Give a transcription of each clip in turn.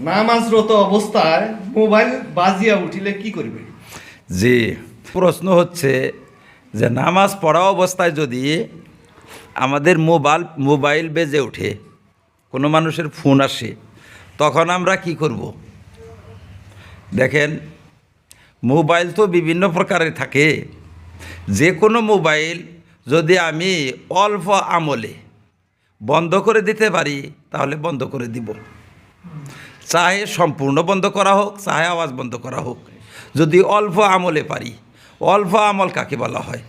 নামাজরত অবস্থায় মোবাইল বাজিয়া উঠিলে কি করবে? জি, প্রশ্ন হচ্ছে যে নামাজ পড়া অবস্থায় যদি আমাদের মোবাইল মোবাইল বেজে ওঠে, কোনো মানুষের ফোন আসে, তখন আমরা কি করব? দেখেন, মোবাইল তো বিভিন্ন প্রকারের থাকে। যে কোনো মোবাইল যদি আমি অল্প আমলে বন্ধ করে দিতে পারি, তাহলে বন্ধ করে দিব। চাহে সম্পূর্ণ বন্ধ করা হোক, চাহে আওয়াজ বন্ধ করা হোক। যদি অল্প আমলে পারি, অল্প আমল কাকে বলা হয়?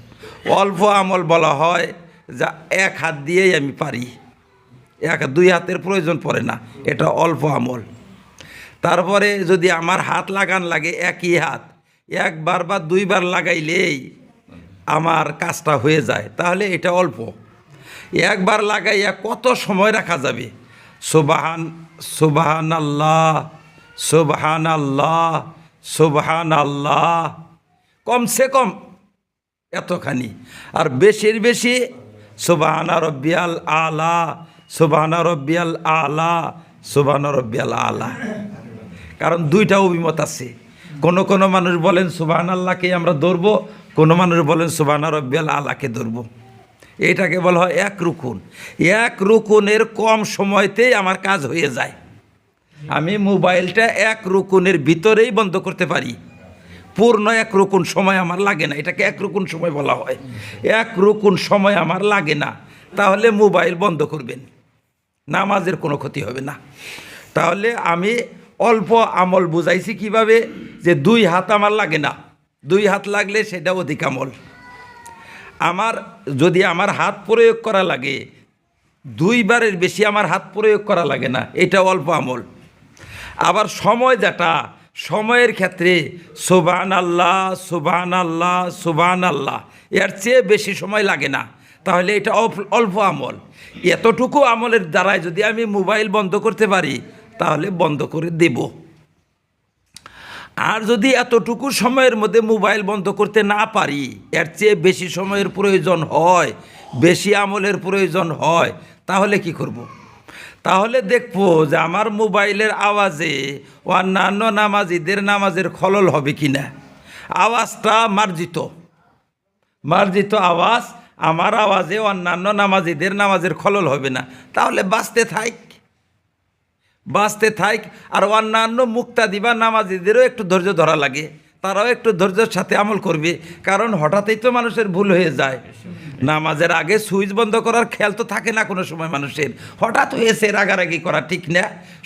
অল্প আমল বলা হয় যা এক হাত দিয়েই আমি পারি। এক দুই হাতের প্রয়োজন পড়ে না, এটা অল্প আমল। তারপরে যদি আমার হাত লাগান লাগে একই হাত, একবার বা দুইবার লাগাইলেই আমার কাজটা হয়ে যায়, তাহলে এটা অল্প। একবার লাগাইয়া কত সময় রাখা যাবে? সুবাহান সুবাহান আল্লাহ সুবাহান আল্লাহ সুবাহান আল্লাহ কমসে কম এতখানি। আর বেশির বেশি সুবাহানা রব্বিয়াল আলা, সুবাহানা রব্বিয়াল আলা, সুবাহানা রব্বিয়াল আলা। কারণ দুইটা অভিমত আছে। কোনো কোনো মানুষ বলেন সুবাহান আল্লাহকে আমরা ধরবো, কোনো মানুষ বলেন সুবাহানা রব্বিয়াল আলাকে ধরবো। এটাকে বলা হয় এক রুকুন। এক রুকুনের কম সময়তেই আমার কাজ হয়ে যায়। আমি মোবাইলটা এক রুকুনের ভিতরেই বন্ধ করতে পারি। পূর্ণ এক রুকুন সময় আমার লাগে না, এটাকে এক রুকুন সময় বলা হয়। এক রুকুন সময় আমার লাগে না, তাহলে মোবাইল বন্ধ করবেন। নামাজের কোনো ক্ষতি হবে না। তাহলে আমি অল্প আমল বুঝাইছি কীভাবে, যে দুই হাত আমার লাগে না। দুই হাত লাগলে সেটা অধিক আমল। আমার, যদি আমার হাত প্রয়োগ করা লাগে, দুইবারের বেশি আমার হাত প্রয়োগ করা লাগে না, এটা অল্প আমল। আবার সময় যেটা, সময়ের ক্ষেত্রে সুবান আল্লাহ সুবান আল্লাহ সুবান আল্লাহ এর চেয়ে বেশি সময় লাগে না, তাহলে এটা অল্প- আমল। এতটুকু আমলের দ্বারাই যদি আমি মোবাইল বন্ধ করতে পারি, তাহলে বন্ধ করে দেব। আর যদি এতটুকু সময়ের মধ্যে মোবাইল বন্ধ করতে না পারি, এর চেয়ে বেশি সময়ের প্রয়োজন হয়, বেশি আমলের প্রয়োজন হয়, তাহলে কি করব। তাহলে দেখব যে আমার মোবাইলের আওয়াজে অন্যান্য নামাজিদের নামাজের খলল হবে কি না আওয়াজটা মার্জিত। মার্জিত আওয়াজ, আমার আওয়াজে অন্যান্য নামাজিদের নামাজের খলল হবে না। তাহলে বাঁচতে থাক। বাঁচতে থাক আর অন্যান্য মুক্তা দিবা নামাজিদেরও একটু ধৈর্য ধরা লাগে, তারাও একটু ধৈর্যের সাথে আমল করবে, কারণ হঠাৎই তো মানুষের ভুল হয়ে যায়। নামাজের আগে সুইচ বন্ধ করার খেয়াল তো থাকে না কোনো সময় মানুষের। হঠাৎ হয়েছে রাগারাগি করা ঠিক না,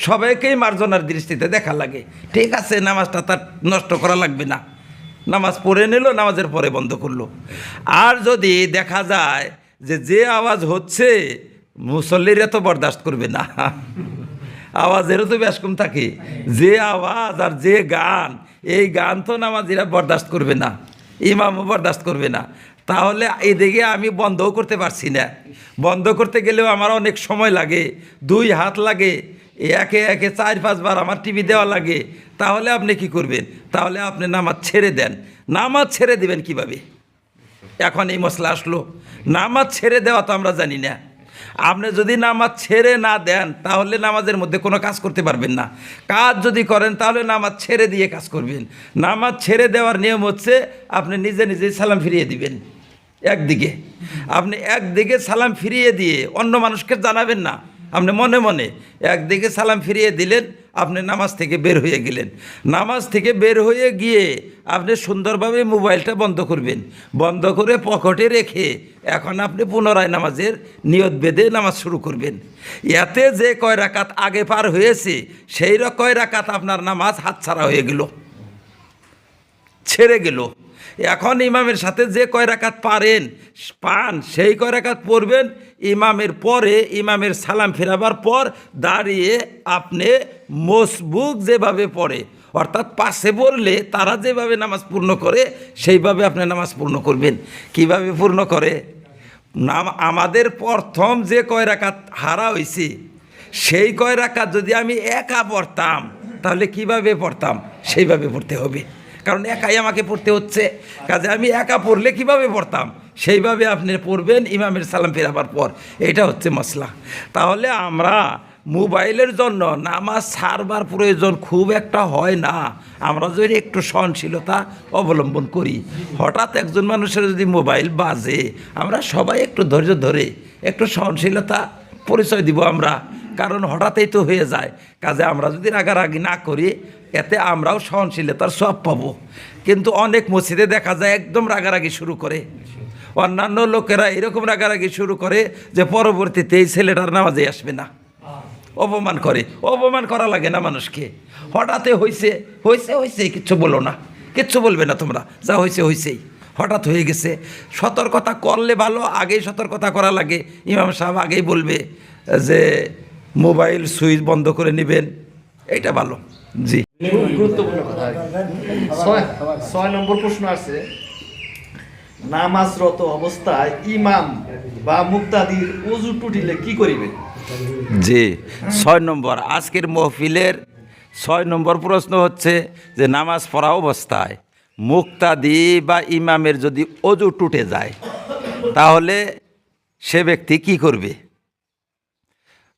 সবাইকেই মার্জনার দৃষ্টিতে দেখা লাগে। ঠিক আছে, নামাজটা তার নষ্ট করা লাগবে না। নামাজ পড়ে নিল, নামাজের পরে বন্ধ করল। আর যদি দেখা যায় যে যে আওয়াজ হচ্ছে, মুসল্লিরা তো বরদাস্ত করবে না। আওয়াজেরও তো বেশ কম থাকে। যে আওয়াজ আর যে গান, এই গান তো নামাজিরা বরদাস্ত করবে না, ইমামও বরদাস্ত করবে না। তাহলে এদিকে আমি বন্ধও করতে পারছি না। বন্ধ করতে গেলেও আমার অনেক সময় লাগে, দুই হাত লাগে, একে একে চার পাঁচবার আমার টিভি দেওয়া লাগে। তাহলে আপনি কি করবেন? তাহলে আপনি নামাজ ছেড়ে দেন। নামাজ ছেড়ে দিবেন কীভাবে? এখন এই মশলা আসলো। নামাজ ছেড়ে দেওয়া তো আমরা জানি না। আপনি যদি নামাজ ছেড়ে না দেন, তাহলে নামাজের মধ্যে কোনো কাজ করতে পারবেন না। কাজ যদি করেন, তাহলে নামাজ ছেড়ে দিয়ে কাজ করবেন। নামাজ ছেড়ে দেওয়ার নিয়ম হচ্ছে, আপনি নিজে নিজেই সালাম ফিরিয়ে দিবেন। একদিকে। আপনি একদিকে সালাম ফিরিয়ে দিয়ে অন্য মানুষকে জানাবেন না। আপনি মনে মনে একদিকে সালাম ফিরিয়ে দিলেন আপনি নামাজ থেকে বের হয়ে গেলেন। নামাজ থেকে বের হয়ে গিয়ে আপনি সুন্দরভাবে মোবাইলটা বন্ধ করবেন। বন্ধ করে পকেটে রেখে এখন আপনি পুনরায় নামাজের নিয়ত বেঁধে নামাজ শুরু করবেন। এতে যে কয় রাকাত আগে পার হয়েছে, সেই কয় রাকাত আপনার নামাজ হাতছাড়া হয়ে গেল। ছেড়ে গেল। এখন ইমামের সাথে যে কয় রাকাত পারেন, পান, সেই কয় রাকাত পড়বেন। ইমামের পরে ইমামের সালাম ফেরাবার পর দাঁড়িয়ে আপনি মসবুক যেভাবে পড়ে, অর্থাৎ পাশে পড়লে তারা যেভাবে নামাজ পূর্ণ করে, সেইভাবে আপনি নামাজ পূর্ণ করবেন। কীভাবে পূর্ণ করে? নাম, আমাদের প্রথম যে কয় রাকাত হারা হয়েছে সেই কয় রাকাত যদি আমি একা পড়তাম, তাহলে কীভাবে পড়তাম? সেইভাবে পড়তে হবে। কারণ একাই আমাকে পড়তে হচ্ছে। কাজে আমি একা পড়লে কীভাবে পড়তাম? সেইভাবে আপনি পড়বেন ইমামের সালাম ফেরাবার পর। এটা হচ্ছে মশলা তাহলে আমরা মোবাইলের জন্য নামাজ ছাড়বার প্রয়োজন খুব একটা হয় না। আমরা যদি একটু সহনশীলতা অবলম্বন করি। হঠাৎ একজন মানুষের যদি মোবাইল বাজে, আমরা সবাই একটু ধৈর্য ধরে, একটু সহনশীলতা পরিচয় দিব আমরা। কারণ হঠাৎই তো হয়ে যায়। কাজে আমরা যদি রাগারাগি না করি, এতে আমরাও সহনশীলতার সব পাবো। কিন্তু অনেক মসজিদে দেখা যায় একদম রাগারাগি শুরু করে। অন্যান্য লোকেরা এরকম রাগারাগি শুরু করে যে পরবর্তীতে এই ছেলেটার নামাজে আসবে না। অপমান করে। অপমান করা লাগে না মানুষকে। হঠাৎই হয়েছে হয়েছে হয়েছে কিচ্ছু বলো না। কিচ্ছু বলবে না তোমরা। যা হয়েছে হয়েছেই হঠাৎ হয়ে গেছে। সতর্কতা করলে ভালো, আগেই সতর্কতা করা লাগে। ইমাম সাহেব আগেই বলবে যে মোবাইল সুইচ বন্ধ করে নেবেন। এইটা ভালো। জি। গুরুত্বপূর্ণ কথা। ছয় নম্বর প্রশ্ন আছে নামাজরত অবস্থায় ইমাম বা মুক্তাদির অজু টুটিলে কি করিবে জি ছয় নম্বর আজকের মহফিলের ছয় নম্বর প্রশ্ন হচ্ছে যে নামাজ পড়া অবস্থায় মুক্তাদি বা ইমামের যদি অজু টুটে যায় তাহলে সে ব্যক্তি কি করবে?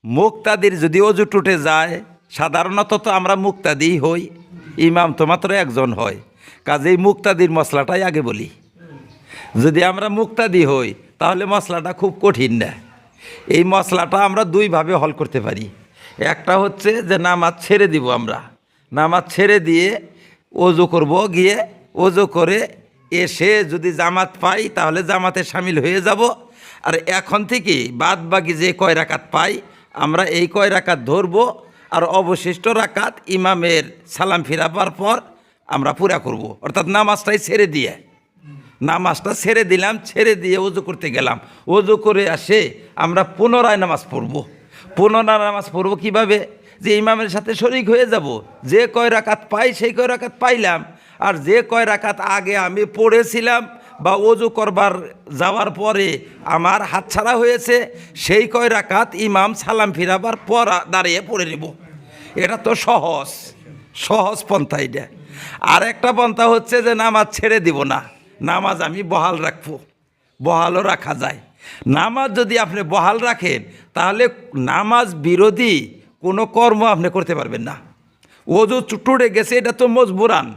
মুক্তাদির যদি অজু টুটে যায়, সাধারণত তো আমরা মুক্তাদিই হই, ইমাম তো মাত্র একজন হয়। কাজেই মুক্তাদির মশলাটাই আগে বলি। যদি আমরা মুক্তাদি হই, তাহলে মশলাটা খুব কঠিন না। এই মশলাটা আমরা দুইভাবে হল করতে পারি। একটা হচ্ছে যে নামাজ ছেড়ে দিব আমরা। নামাজ ছেড়ে দিয়ে ওজু করব, গিয়ে ওজু করে এসে যদি জামাত পাই, তাহলে জামাতে সামিল হয়ে যাব। আর এখন থেকে বাদ বাকি যে কয় রাকাত পাই আমরা এই কয় রাকাত ধরবো, আর অবশিষ্ট রাকাত ইমামের সালাম ফিরাবার পর আমরা পুরা করব। অর্থাৎ নামাজটাই ছেড়ে দিয়ে। নামাজটা ছেড়ে দিলাম, ছেড়ে দিয়ে ওজু করতে গেলাম। ওজু করে আসে আমরা পুনরায় নামাজ পড়ব। পুনরায় নামাজ পড়ব কীভাবে? যে ইমামের সাথে শরিক হয়ে যাব। যে কয় রাকাত পাই, সেই কয় রাকাত পাইলাম। আর যে কয় রাকাত আগে আমি পড়েছিলাম বা ওজু করবার যাওয়ার পরে আমার হাতছাড়া হয়েছে, সেই কয় রাকাত ইমাম সালাম ফিরাবার পর দাঁড়িয়ে পড়ে নেব। এটা তো সহজ সহজ পন্থা এটা। আর একটা পন্থা হচ্ছে যে নামাজ ছেড়ে দিব না, নামাজ আমি বহাল রাখব, বহালও রাখা যায়। নামাজ যদি আপনি বহাল রাখেন, তাহলে নামাজ বিরোধী কোনো কর্ম আপনি করতে পারবেন না। ওজু টুটে গেছে, এটা তো মজবুরান।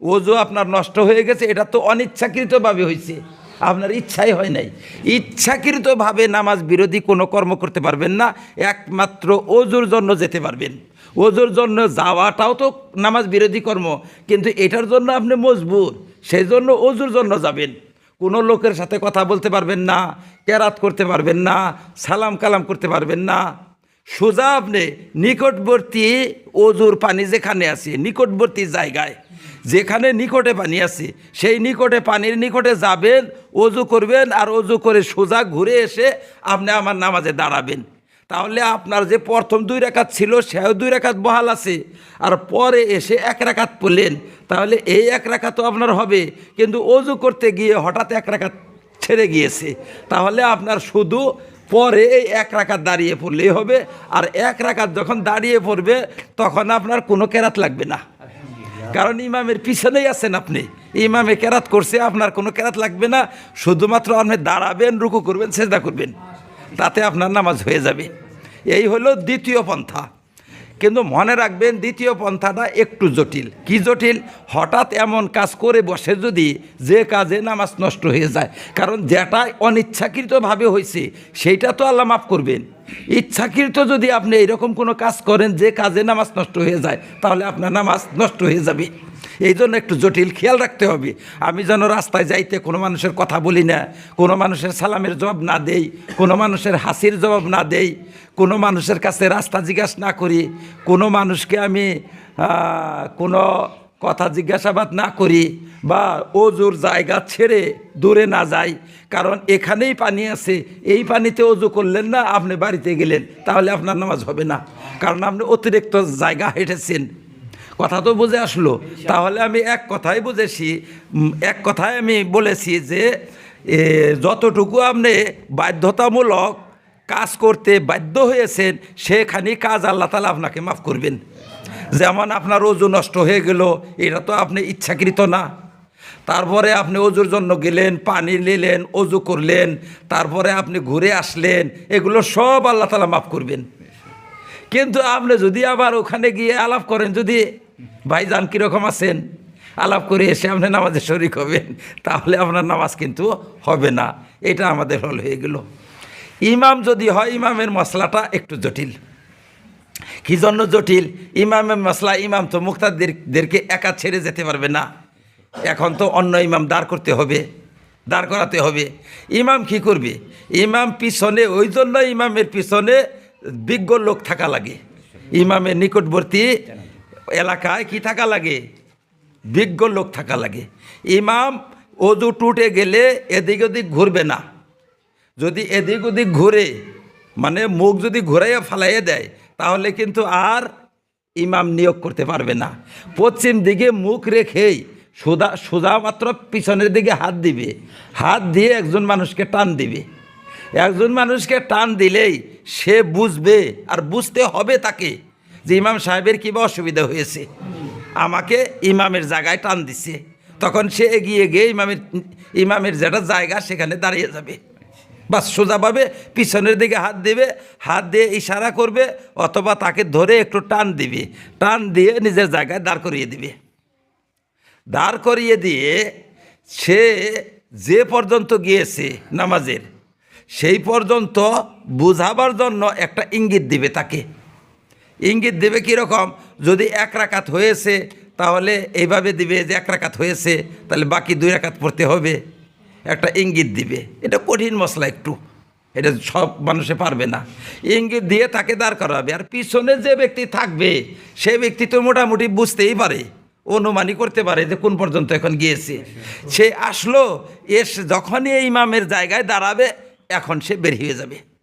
ওজু আপনার নষ্ট হয়ে গেছে, এটা তো অনিচ্ছাকৃতভাবে হয়েছে আপনার ইচ্ছাই হয় নাই। ইচ্ছাকৃতভাবে নামাজ বিরোধী কোনো কর্ম করতে পারবেন না, একমাত্র ওজুর জন্য যেতে পারবেন। ওজুর জন্য যাওয়াটাও তো নামাজ বিরোধী কর্ম, কিন্তু এটার জন্য আপনি মজবুর সেই জন্য অজুর জন্য যাবেন। কোনো লোকের সাথে কথা বলতে পারবেন না, কেরাত করতে পারবেন না, সালাম কালাম করতে পারবেন না। সোজা আপনি নিকটবর্তী অজুর পানি যেখানে আছে, নিকটবর্তী জায়গায় যেখানে নিকটে পানি আছে, সেই নিকটে পানির নিকটে যাবেন, অজু করবেন আর অজু করে সোজা ঘুরে এসে আপনি আমার নামাজে দাঁড়াবেন। তাহলে আপনার যে প্রথম দুই রেখাত ছিল, সেও দুই রেখাত বহাল আছে। আর পরে এসে এক রেখাত পড়লেন, তাহলে এই এক রেখাতও আপনার হবে। কিন্তু অজু করতে গিয়ে হঠাৎ এক রেখাত ছেড়ে গিয়েছে। তাহলে আপনার শুধু পরে এই এক রাকাত দাঁড়িয়ে পড়লেই হবে। আর এক রাকাত যখন দাঁড়িয়ে পড়বে, তখন আপনার কোনো কেরাত লাগবে না। কারণ ইমামের পিছনেই আছেন আপনি। ইমামে কেরাত করছে, আপনার কোনো কেরাত লাগবে না। শুধুমাত্র আপনি দাঁড়াবেন, রুকু করবেন চেষ্টা করবেন। তাতে আপনার নামাজ হয়ে যাবে। এই হলো দ্বিতীয় পন্থা। কিন্তু মনে রাখবেন দ্বিতীয় পন্থাটা একটু জটিল। কি জটিল? হঠাৎ এমন কাজ করে বসে যদি যে কাজে নামাজ নষ্ট হয়ে যায়। কারণ যেটা অনিচ্ছাকৃতভাবে হয়েছে সেইটা তো আল্লাহ মাফ করবেন। ইচ্ছাকৃত যদি আপনি এরকম কোনো কাজ করেন যে কাজে নামাজ নষ্ট হয়ে যায়, তাহলে আপনার নামাজ নষ্ট হয়ে যাবে। এই জন্য একটু জটিল খেয়াল রাখতে হবে। আমি যেন রাস্তায় যাইতে কোনো মানুষের কথা বলি না, কোনো মানুষের সালামের জবাব না দেই, কোনো মানুষের হাসির জবাব না দেই, কোনো মানুষের কাছে রাস্তা জিজ্ঞাসা না করি, কোনো মানুষকে আমি কোনো কথা জিজ্ঞাসাবাদ না করি বা অজুর জায়গা ছেড়ে দূরে না যাই, কারণ এখানেই পানি আছে, এই পানিতে অজু করলেন না, আপনি বাড়িতে গেলেন, তাহলে আপনার নামাজ হবে না। কারণ আপনি অতিরিক্ত জায়গা হেঁটেছেন। কথা তো বুঝে আসলো। তাহলে আমি এক কথাই বুঝেছি এক কথায় আমি বলেছি যে যতটুকু আপনি বাধ্যতামূলক কাজ করতে বাধ্য হয়েছেন সেখানে কাজ আল্লাহ তালা আপনাকে মাফ করবেন। যেমন আপনার ওজু নষ্ট হয়ে গেল, এটা তো আপনি ইচ্ছাকৃত না। তারপরে আপনি অজুর জন্য গেলেন, পানি নিলেন, অজু করলেন, তারপরে আপনি ঘুরে আসলেন, এগুলো সব আল্লাহ তালা মাফ করবেন। কিন্তু আপনি যদি আবার ওখানে গিয়ে আলাপ করেন, যদি ভাইজান কীরকম আছেন? আলাপ করে এসে আপনি নামাজে শরিক হবেন, তাহলে আপনার নামাজ কিন্তু হবে না। এটা আমাদের হল হয়ে গেল। ইমাম যদি হয়, ইমামের মশলাটা একটু জটিল। কি জন্য জটিল? ইমামের মশলা, ইমাম তো মুক্তাদেরকে একা ছেড়ে যেতে পারবে না। এখন তো অন্য ইমাম দাঁড় করতে হবে, দাঁড় করাতে হবে। ইমাম কি করবে? ইমাম পিছনে, ওই জন্য ইমামের পিছনে বিজ্ঞ লোক থাকা লাগে। ইমামের নিকটবর্তী এলাকায় কি থাকা লাগে? বিজ্ঞ লোক থাকা লাগে। ইমাম অজু টুটে গেলে এদিক ওদিক ঘুরবে না। যদি এদিক ওদিক ঘুরে মানে মুখ যদি ঘুরাইয়া ফালাইয়া দেয়, তাহলে কিন্তু আর ইমাম নিয়োগ করতে পারবে না। পশ্চিম দিকে মুখ রেখেই সোজা সোজা মাত্র পিছনের দিকে হাত দিবে। হাত দিয়ে একজন মানুষকে টান দিবে। একজন মানুষকে টান দিলেই সে বুঝবে আর বুঝতে হবে তাকে। যে ইমাম সাহেবের কী অসুবিধা হয়েছে? আমাকে ইমামের জায়গায় টান দিছে। তখন সে এগিয়ে গিয়ে ইমামের ইমামের যেটা জায়গা সেখানে দাঁড়িয়ে যাবে। বাস সোজাভাবে পিছনের দিকে হাত দেবে, হাত দিয়ে ইশারা করবে, অথবা তাকে ধরে একটু টান দিবে। টান দিয়ে নিজের জায়গায় দাঁড় করিয়ে দিবে। দাঁড় করিয়ে দিয়ে সে যে পর্যন্ত গিয়েছে নামাজের, সেই পর্যন্ত বুঝাবার জন্য একটা ইঙ্গিত দিবে তাকে। ইঙ্গিত দেবে কীরকম? যদি এক রাকাত হয়েছে, তাহলে এইভাবে দিবে যে এক রাকাত হয়েছে, তাহলে বাকি দুই রাকাত পড়তে হবে। একটা ইঙ্গিত দিবে। এটা কঠিন মশলা একটু। এটা সব মানুষে পারবে না। ইঙ্গিত দিয়ে তাকে দাঁড় করাবে। আর পিছনে যে ব্যক্তি থাকবে, সে ব্যক্তি তো মোটামুটি বুঝতেই পারে, অনুমানই করতে পারে যে কোন পর্যন্ত এখন গিয়েছে। সে আসলো, এস যখনই এই ইমামের জায়গায় দাঁড়াবে, এখন সে বের হয়ে যাবে।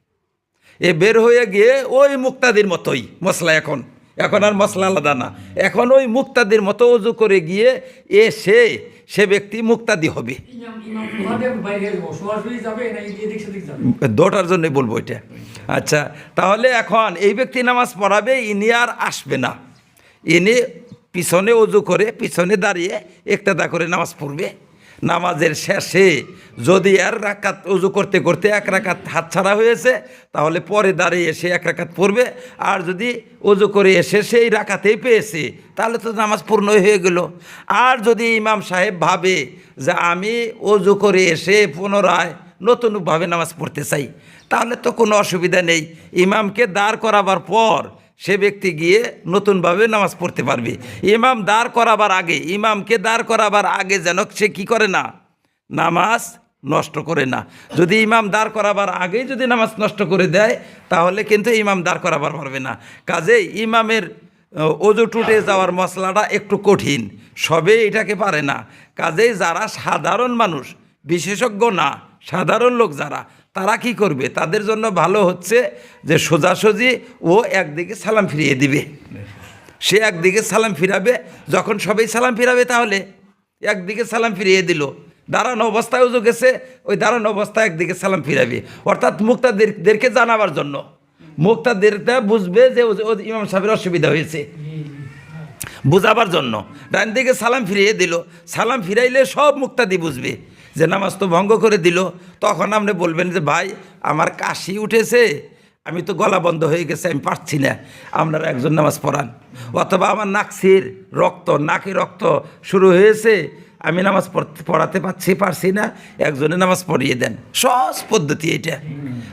এ বের হয়ে গিয়ে ওই মুক্তাদির মতোই মশলা এখন। এখন আর মশলা আলাদা না। এখন ওই মুক্তাদির মতো অজু করে গিয়ে এ সে সে ব্যক্তি মুক্তাদি হবে। দোটার জন্য বলব এটা। আচ্ছা তাহলে এখন এই ব্যক্তি নামাজ পড়াবে, ইনি আর আসবে না। ইনি পিছনে অজু করে, পিছনে দাঁড়িয়ে একটাদা করে নামাজ পড়বে। নামাজের শেষে যদি আর রাকাত উজু করতে করতে এক রাকাত হাত ছাড়া হয়েছে, তাহলে পরে দাঁড়িয়ে এসে এক রাকাত পড়বে। আর যদি উজু করে এসে সেই রাকাতেই পেয়েছে, তাহলে তো নামাজ পূর্ণ হয়ে গেল। আর যদি ইমাম সাহেব ভাবে যে আমি অজু করে এসে পুনরায় নতুনভাবে নামাজ পড়তে চাই, তাহলে তো কোনো অসুবিধা নেই। ইমামকে দাঁড় করাবার পর সে ব্যক্তি গিয়ে নতুনভাবে নামাজ পড়তে পারবে। ইমাম দাঁড় করাবার আগে, ইমামকে দাঁড় করাবার আগে যেন সে কী করে না? নামাজ নষ্ট করে না। যদি ইমাম দাঁড় করাবার আগেই যদি নামাজ নষ্ট করে দেয়, তাহলে কিন্তু ইমাম দাঁড় করাবার পারবে না। কাজেই ইমামের অজু টুটে যাওয়ার মশলাটা একটু কঠিন। সবে এটাকে পারে না। কাজেই যারা সাধারণ মানুষ, বিশেষজ্ঞ না, সাধারণ লোক যারা তারা কি করবে? তাদের জন্য ভালো হচ্ছে যে সোজাসুজি ও একদিকে সালাম ফিরিয়ে দিবে। সে একদিকে সালাম ফিরাবে, যখন সবাই সালাম ফিরাবে তাহলে একদিকে সালাম ফিরিয়ে দিল। দাঁড়ানো অবস্থায় উজু গেছে, ওই দাঁড়ানো অবস্থায় একদিকে সালাম ফিরাবে। অর্থাৎ মুক্তাদেরকে জানাবার জন্য। মুক্তাদেরটা বুঝবে যে ইমাম সাহেবের অসুবিধা হয়েছে। বুঝাবার জন্য। ডান দিকে সালাম ফিরিয়ে দিল। সালাম ফিরাইলে সব মুক্তাদি বুঝবে। যে নামাজ তো ভঙ্গ করে দিল, তখন আপনি বলবেন যে, ভাই, আমার কাশি উঠেছে, আমি তো গলা বন্ধ হয়ে গেছে, আমি পারছি না, আপনারা একজন নামাজ পড়ান। অথবা আমার নাকসির রক্ত, নাকি রক্ত শুরু হয়েছে আমি নামাজ পড়তে- পারছি পারছি না, একজনে নামাজ পড়িয়ে দেন। সহজ পদ্ধতি এটা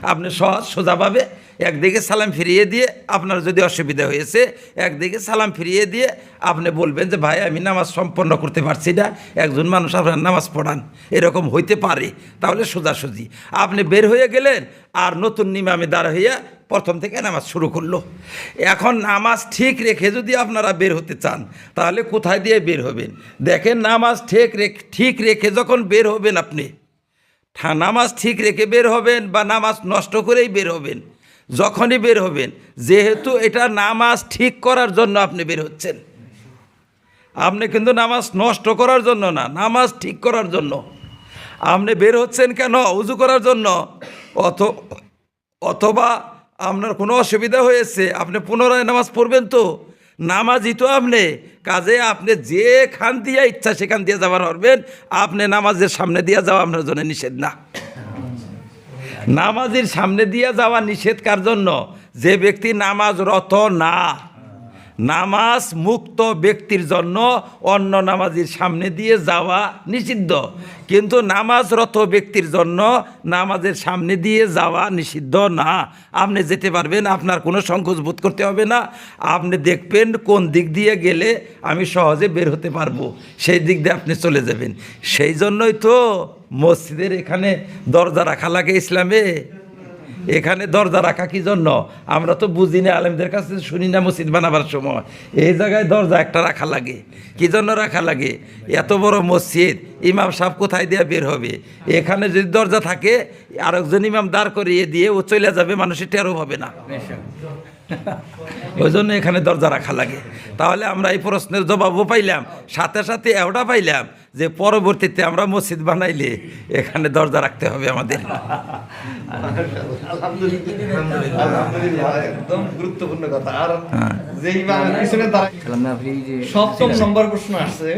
আপনি সহজ, সোজাভাবে একদিকে সালাম ফিরিয়ে দিয়ে আপনার যদি অসুবিধা হয়েছে, একদিকে সালাম ফিরিয়ে দিয়ে আপনি বলবেন যে, ভাই, আমি নামাজ সম্পন্ন করতে পারছি না, একজন মানুষ আপনার নামাজ পড়ান। এরকম হইতে পারে। তাহলে সোজাসুজি। আপনি বের হয়ে গেলেন, আর নতুন নিমামে দাঁড়া হইয়া প্রথম থেকে নামাজ শুরু করল। এখন নামাজ ঠিক রেখে যদি আপনারা বের হতে চান, তাহলে কোথায় দিয়ে বের হবেন? দেখেন নামাজ ঠিক রেখে ঠিক রেখে যখন বের হবেন আপনি নামাজ ঠিক রেখে বের হবেন বা নামাজ নষ্ট করেই বের হবেন, যখনই বের হবেন, যেহেতু এটা নামাজ ঠিক করার জন্য আপনি বের হচ্ছেন। আপনি কিন্তু নামাজ নষ্ট করার জন্য না, নামাজ ঠিক করার জন্য। আপনি বের হচ্ছেন কেন? উজু করার জন্য? অথ, অথবা আপনার কোনো অসুবিধা হয়েছে, আপনি পুনরায় নামাজ পড়বেন তো। নামাজই তো আপনি। কাজে আপনি যেখান দিয়ে ইচ্ছা সেখান দিয়ে যাবার পারবেন। আপনি নামাজের সামনে দিয়ে যাওয়া আপনার জন্য নিষেধ না। নামাজের সামনে দিয়ে যাওয়া নিষেধ কার জন্য? যে ব্যক্তি নামাজরত না। নামাজ মুক্ত ব্যক্তির জন্য অন্য নামাজির সামনে দিয়ে যাওয়া নিষিদ্ধ। কিন্তু নামাজরত ব্যক্তির জন্য নামাজের সামনে দিয়ে যাওয়া নিষিদ্ধ না। আপনি যেতে পারবেন, আপনার কোনো সংকোচ বোধ করতে হবে না। আপনি দেখবেন কোন দিক দিয়ে গেলে আমি সহজে বের হতে পারব। সেই দিক দিয়ে আপনি চলে যাবেন। সেই জন্যই তো মসজিদের এখানে দরজা রাখা লাগে ইসলামে। এখানে দরজা রাখা কি জন্য? আমরা তো বুঝি না আলেমদের কাছে শুনি না মসজিদ বানাবার সময়। এই জায়গায় দরজা একটা রাখা লাগে। কি জন্য রাখা লাগে? এত বড় মসজিদ ইমাম সাহেব কোথায় দিয়ে বের হবে? এখানে যদি দরজা থাকে আরেকজন ইমাম দাঁড় করিয়ে দিয়ে ও চলে যাবে মানুষের টেরও হবে না। ওই জন্য এখানে দরজা রাখা লাগে। তাহলে আমরা এই প্রশ্নের জবাবও পাইলাম সাথে সাথে এওটা পাইলাম। যে পরবর্তীতে আমরা মসজিদ বানাইলে এখানে দরজা রাখতে হবে আমাদের। আলহামদুলিল্লাহ আলহামদুলিল্লাহ একদম গুরুত্বপূর্ণ কথা। আর যে পিছনে দাঁড়ায় তাহলে আমরা আপনি যে সপ্তম নম্বর প্রশ্ন আসছে।